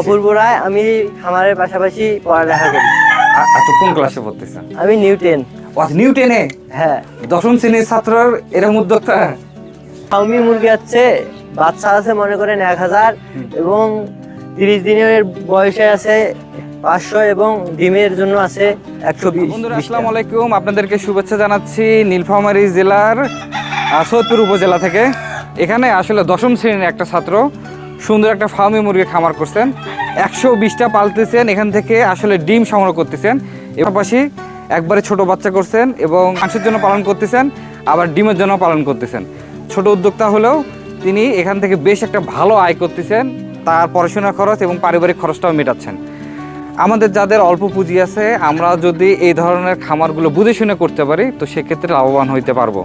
অপূর্ব রায় আমি খামারের পাশাপাশি পড়ালেখা করি। আচ্ছা কোন ক্লাসে পড়তেছেন? আমি নিউ টেন ও নিউ টেনে হ্যাঁ। দশম শ্রেণির ছাত্রর এরকম উদ্যোক্তা ফাউমি মুরগি আছে বাচ্চা আছে মনে করেন এক হাজার এবং তিরিশ দিনের বয়সে আছে পাঁচশো এবং ডিমের জন্য আছে একশো বিশ। বন্ধুরা আসসালামু আলাইকুম। আপনাদেরকে শুভেচ্ছা জানাচ্ছি নীলফামারী জেলার সৈয়দপুর উপজেলা থেকে। এখানে আসলে দশম শ্রেণির একটা ছাত্র। সুন্দর একটা ফার্মে মুরগি খামার করছেন। একশো বিশটা পালতেছেন, এখান থেকে আসলে ডিম সংগ্রহ করতেছেন। এর পাশাপাশি একবারে ছোট বাচ্চা করছেন এবং মাংসের জন্য পালন করতেছেন, আবার ডিমের জন্য পালন করতেছেন। ছোট উদ্যোক্তা হলেও তিনি এখান থেকে বেশ একটা ভালো আয় করতেছেন, তার পড়াশোনার খরচ এবং পারিবারিক খরচটাও মেটাচ্ছেন। আমাদের যাদের অল্প পুঁজি আছে, আমরা যদি এই ধরনের খামারগুলো বুঝে শুনে করতে পারি, তো সেক্ষেত্রে লাভবান হইতে পারব।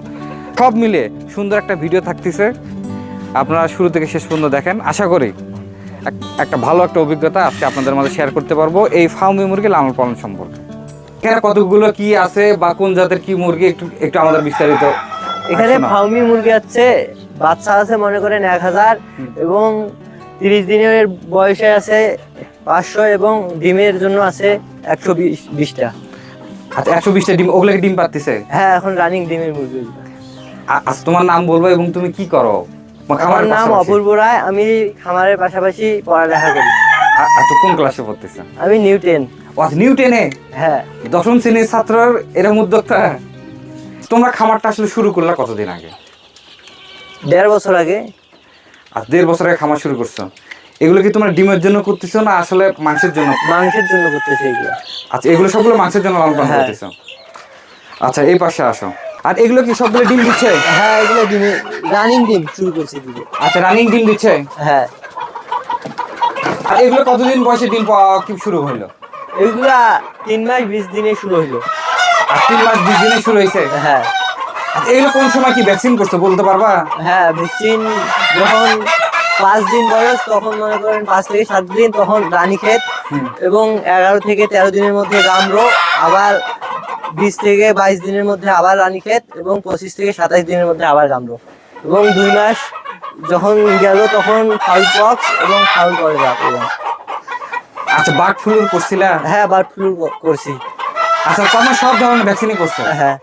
সব মিলে সুন্দর একটা ভিডিও থাকতেছে। আপনারা শুরু থেকে শেষ পর্যন্ত দেখেন। আশা করি এক- একটা ভালো একটা অভিজ্ঞতা আজকে আপনাদের মাঝে শেয়ার করতে পারব এই ফার্মি মুরগি লালন পালন সম্পর্কে। এখানে কতগুলো কি আছে বা কোন জাতের কি মুরগি একটু একটু আমাদের বিস্তারিত এখানে। ফাউমি মুরগি আছে বাচ্চা আছে মনে করেন এক হাজার এবং তিরিশ দিনের বয়সে আছে পাঁচশো এবং ডিমের জন্য আছে একশো বিশ বিশটা। আচ্ছা একশো বিশটা ডিম ওগুলোকে ডিম পাচ্ছে হ্যাঁ এখন রানিং ডিমের মুরগি। আজ তোমার নাম বলব এবং তুমি কি করো? আমার নাম অপূর্ব রায় আমি খামারের পাশাপাশি পড়ালেখা করি। আচ্ছা কোন ক্লাসে পড়তেছে আমি নিউ টেন ও আচ্ছা, নিউ টেনে হ্যাঁ। দশম শ্রেণির ছাত্রর এরকম উদ্যোক্তা? তোমরা খামারটা আসলে শুরু করলা কতদিন আগে? দেড় বছর আগে। আর দেড় বছর আগে খামার শুরু করছ। এগুলো কি তোমরা ডিমের জন্য করতেছো না আসলে মাংসের জন্য? মাংসের জন্য করতেছে এগুলো। আচ্ছা এগুলো সবগুলো মাংসের জন্য লালন পালন হ্যাঁ। করতেছো। আচ্ছা এই পাশে আসো। আর এগুলো কি সবগুলো ডিম দিচ্ছে? হ্যাঁ এগুলো ডিমে রানিং ডিম শুরু করছে দিদি আচ্ছা রানিং ডিম দিচ্ছে? হ্যাঁ। আর এগুলো কতদিন বয়সে ডিম পাওয়া কি শুরু হলো এগুলা তিন মাস বিশ দিনে শুরু হইল। আর তিন মাস বিশ দিনে শুরু হয়েছে হ্যাঁ। এগুলো কোন সময় কি ভ্যাকসিন করছ বলতে পারবা? হ্যাঁ ভ্যাকসিন যখন পাঁচ দিন বয়স তখন মনে করেন পাঁচ থেকে সাত দিন তখন রানী ক্ষেত এবং এগারো থেকে তেরো দিনের মধ্যে গামরো আবার বিশ থেকে বাইশ দিনের মধ্যে আবার রানী ক্ষেত এবং পঁচিশ থেকে সাতাশ দিনের মধ্যে আবার গামরো। এবং দুই মাস যখন গেল তখন ফাউল পক্স এবং ফাউল করে আচ্ছা বার্ড ফ্লুর করছিলা? হ্যাঁ বার্ড ফ্লু করছি। আচ্ছা তোমার সব ধরনের ভ্যাকসিনই করছ? হ্যাঁ।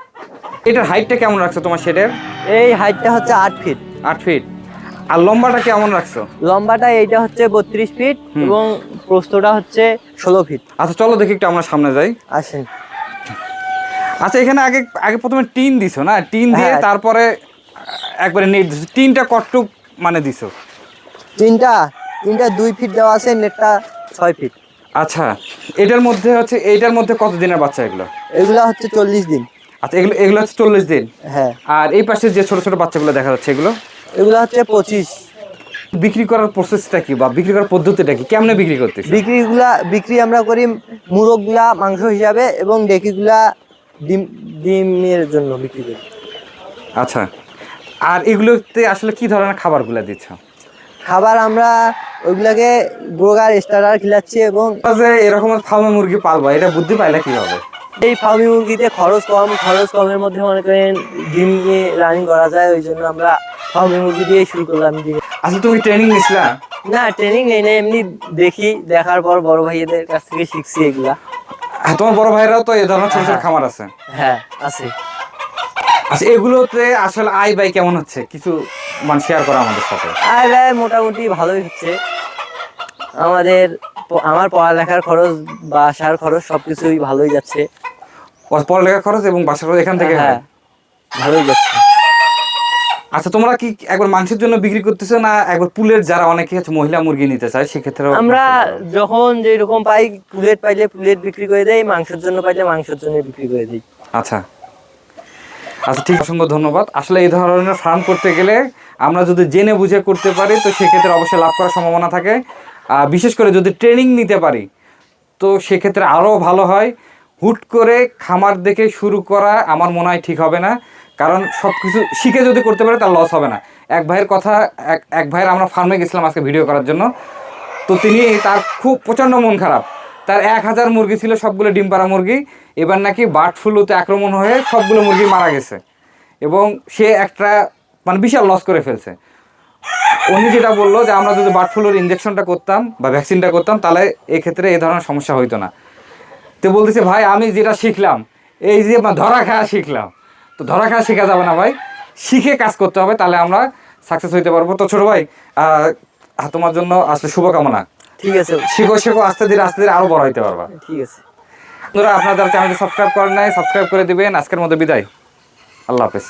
এটার হাইটটা কেমন রাখছো তোমার শেডের? এই হাইটটা হচ্ছে আট ফিট আট ফিট আর লম্বাটা কেমন রাখছো? লম্বাটা এইটা হচ্ছে বত্রিশ ফিট এবং প্রস্থটা হচ্ছে ষোলো ফিট আচ্ছা চলো দেখি একটু আমরা সামনে যাই। আসেন। আচ্ছা এখানে আগে আগে প্রথমে টিন দিছো না? টিন দিয়ে হ্যাঁ। তারপরে একবারে নেট দিছো। টিনটা কটটুক মানে দিছো? তিনটা তিনটা দুই ফিট দেওয়া আছে নেটটা ছয় ফিট। আচ্ছা এটার মধ্যে হচ্ছে এইটার মধ্যে কত দিনের বাচ্চা এগুলো? এগুলো হচ্ছে চল্লিশ দিন। আচ্ছা এগুলো এগুলো হচ্ছে চল্লিশ দিন? হ্যাঁ। আর এই পাশে যে ছোট ছোট বাচ্চাগুলো দেখা যাচ্ছে এগুলো? এগুলো হচ্ছে পঁচিশ। বিক্রি করার প্রসেসটা কি বা বিক্রি করার পদ্ধতিটা কি? কেমনে বিক্রি করতে বিক্রিগুলা বিক্রি আমরা করি মুরগগুলা মাংস হিসাবে এবং ডেকিগুলা ডিম ডিমের জন্য বিক্রি করি। আচ্ছা। আর এগুলোতে আসলে কি ধরনের খাবারগুলো দিচ্ছ? খাবার আমরা ওইগুলাকে ব্রোগার স্টার্টার খিলাচ্ছি এবং এরকম ফার্মে মুরগি পালবা এটা বুদ্ধি পাইলে কি হবে এই ফার্মি মুরগিতে খরচ কম খরচ কমের মধ্যে মনে করেন ডিম নিয়ে রানিং করা যায় ওই জন্য আমরা ফার্মি মুরগি দিয়ে শুরু করলাম ডিম। আসলে তুমি ট্রেনিং নিছিলা? না ট্রেনিং নেই না এমনি দেখি দেখার পর বড় ভাইদের কাছ থেকে শিখছি এগুলা। তোমার বড় ভাইরাও তো এই ধরনের ছোট ছোট খামার আছে। হ্যাঁ আছে। আচ্ছা এগুলোতে আসলে আয় ব্যয় কেমন হচ্ছে? কিছু মানে শেয়ার করা আমাদের সাথে। আর ব্যয় মোটামুটি ভালোই হচ্ছে। আমাদের আমার পড়ালেখার খরচ বাসার খরচ সবকিছুই ভালোই যাচ্ছে। ওর পড়ালেখা খরচ এবং বাসা খরচ এখান থেকে হ্যাঁ? ভালোই যাচ্ছে। আচ্ছা তোমরা কি একবার মাংসের জন্য বিক্রি করতেছো না একবার পুলের যারা অনেকে আছে মহিলা মুরগি নিতে চায় সেক্ষেত্রে আমরা যখন যেরকম পাই প্লেট পাইলে প্লেট বিক্রি করে দেই মাংসের জন্য পাইলে মাংসের জন্য বিক্রি করে দিই। আচ্ছা। আচ্ছা ঠিক অসংখ্য ধন্যবাদ। আসলে এই ধরনের ফার্ম করতে গেলে আমরা যদি জেনে বুঝে করতে পারি তো সেক্ষেত্রে অবশ্যই লাভ করার সম্ভাবনা থাকে। আর বিশেষ করে যদি ট্রেনিং নিতে পারি তো সেক্ষেত্রে আরও ভালো হয়। হুট করে খামার দেখে শুরু করা আমার মনে হয় ঠিক হবে না। কারণ সব কিছু শিখে যদি করতে পারে তার লস হবে না। এক ভাইয়ের কথা, এক এক ভাইয়ের আমরা ফার্মে গেছিলাম আজকে ভিডিও করার জন্য। তো তিনি তার খুব প্রচণ্ড মন খারাপ। তার এক হাজার মুরগি ছিল, সবগুলো ডিম পাড়া মুরগি। এবার নাকি বার্ড ফ্লুতে আক্রমণ হয়ে সবগুলো মুরগি মারা গেছে। এবং সে একটা মানে বিশাল লস করে ফেলছে। উনি যেটা বলল যে, আমরা যদি বার্ড ফ্লুর ইঞ্জেকশনটা করতাম বা ভ্যাকসিনটা করতাম, তাহলে এক্ষেত্রে এই ধরনের সমস্যা হইতো না। তো বলতেছে, ভাই, আমি যেটা শিখলাম, এই যে ধরা খাওয়া শিখলাম। তো ধরা খাওয়া শেখা যাবে না ভাই। শিখে কাজ করতে হবে তাহলে আমরা সাকসেস হইতে পারব। তো ছোট ভাই তোমার জন্য আসলে শুভকামনা। ঠিক আছে। শিখো শিখো আস্তে ধীরে আস্তে ধীরে আরও বড় হইতে পারবা। ঠিক আছে। বন্ধুরা আপনারা চ্যানেলটি সাবস্ক্রাইব করেন নাই সাবস্ক্রাইব করে দিবেন। আজকের মতো বিদায়। আল্লাহ হাফেজ।